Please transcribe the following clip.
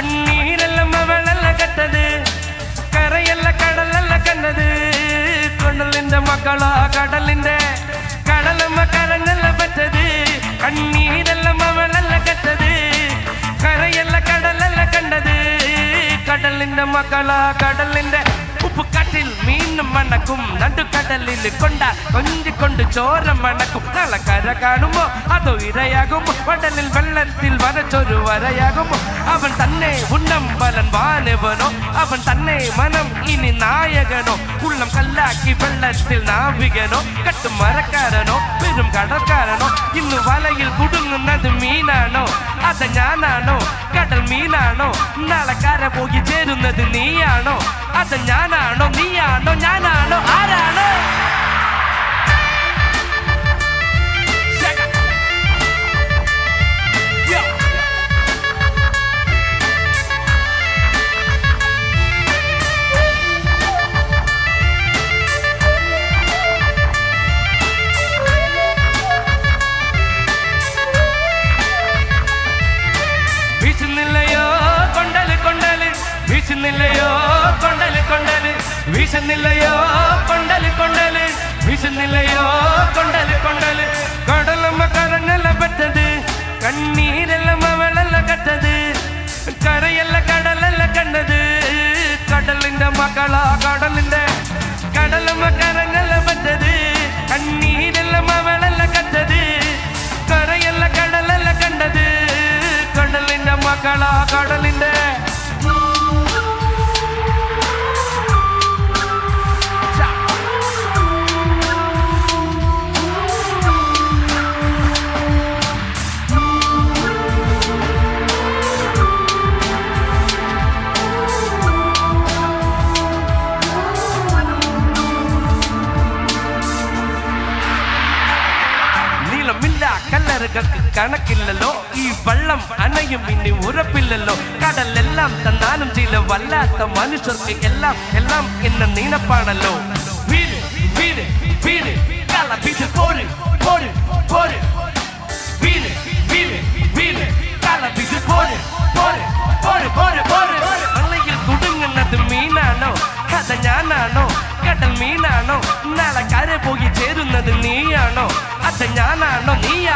தண்ணீரெல்லாம் மவளெல்லாம் கட்டது. கரையெல்லாம் கடலெல்லாம் கண்டது கொண்டலிந்த மக்களா கடலிந்த கடலம்ம கரங்கெல்லாம் பெற்றது. கண்ணீரெல்லாம் மவளெல்லாம் கட்டது. கரையெல்லாம் கடலெல்லாம் கண்டது கடலிந்த மக்களா கடலிந்த உப்பு காட்டில் മീനും മണക്കും നടുക്കടലിൽ കൊണ്ട കൊഞ്ചിക്കൊണ്ട് ചോരം മണക്കും. നാളെ കര കാണുമ്പോ അതോ ഇരയാകുമോ കടലിൽ വെള്ളത്തിൽ വരച്ചൊരു വരയാകുമോ അവൻ തന്നെ ഉണ്ണമ്പലൻ വാനവനോ അവൻ തന്നെ മനം ഇനി നായകനോ. ഉള്ളം കല്ലാക്കി വെള്ളത്തിൽ നാവികനോ കട്ടുമരക്കാരനോ പെരും കടൽക്കാരനോ ഇന്ന് വലയിൽ കുടുങ്ങുന്നത് മീനാണോ? അത് ഞാനാണോ? കടൽ മീനാണോ? നാളെ കര പോയി ചേരുന്നത് നീയാണോ? അത് ഞാനാണോ നീയാണോ ഞാനാണോ ആരാണോ வீசனில்லையோ கொண்டலு கொண்டலு. வீசனில்லையோ கொண்டலு கொண்டலு. கடலம்ம கரநெல்ல பெற்றது. கண்ணீரெல்லாம் அவளல்ல கட்டது கரையல்ல கடலல்ல கண்டது. கடலின் மக்களா கடலின் கடலம்ம கரநெல்ல பெற்றது. கண்ணீரெல்லாம் அவளல்ல கட்டது கரையல்ல கடலல்ல കല്ലറുകൾക്ക് കണക്കില്ലല്ലോ. ഈ വെള്ളം അണയും ഇനി ഉറപ്പില്ലല്ലോ. കടലെല്ലാം തന്നാലും ചില വല്ലാത്ത മനുഷ്യർക്ക് എല്ലാം എല്ലാം എന്ന നീനപ്പാണല്ലോ. വീട് വീട് വീട്. കള വീട് പോര് പോര് പോര്. വീട് വീട് വീട്. കള വീട് പോര് പോര് പോര് പോര് പോര്. വള്ളയിൽ കുടുങ്ങുന്നത് മീനാണോ? ഞാനാണോ? കടൽ മീനാണോ? നാളെ കര പോയി ചേരുന്നത് നീയാണോ? അത് ഞാനാണോ? നീയാണോ?